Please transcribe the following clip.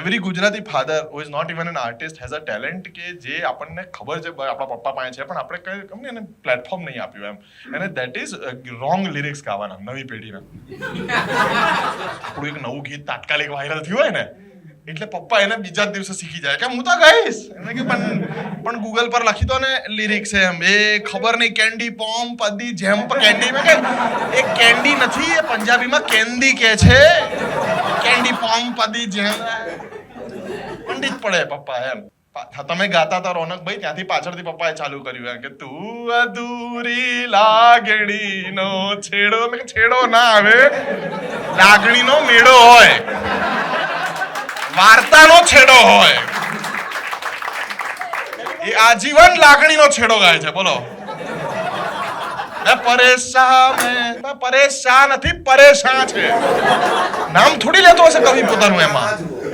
Every Gujarati father who is not even an artist has a talent કે જે આપણને ખબર છે આપણા પપ્પા પાસે છે, પણ આપણે કઈ કમ એને પ્લેટફોર્મ નહીં આપ્યું એમ. અને દેટ ઇઝ રોંગ લિરિક્સ ગાવાના, નવી પેઢીના. આપણું એક નવું ગીત તાત્કાલિક વાયરલ થયું હોય ને, એટલે પપ્પા એને બીજા જ દિવસે શીખી જાય. કે હું તો ગઈશ. એને કે, પણ પણ ગૂગલ પર લખી દો ને લિરિક્સ એમ. એ ખબર નહીં કેન્ડી પોમ પદી જેમ્પ કેન્ડી મેં કે, એ કેન્ડી નથી, એ પંજાબીમાં કેન્ડી કે છે. કેન્ડી પોમ પદી જેમ. પંડિત પડે પપ્પા એમ. તમે ગાતા હતા રોનકભાઈ, ત્યાંથી પાછળથી પપ્પાએ ચાલુ કર્યું એમ કે, તું અધૂરી લાગણીનો છેડો. છેડો ના આવે. લાગણીનો મેળો હોય. વાર્તાનો છેડો હોય. એ આજીવન લાગણીનો છેડો ગાય છે, બોલો. પરેશાન પરેશાન નથી, પરેશાન છે. નામ થોડી લેતો હશે કવિ પોતાનું એમાં.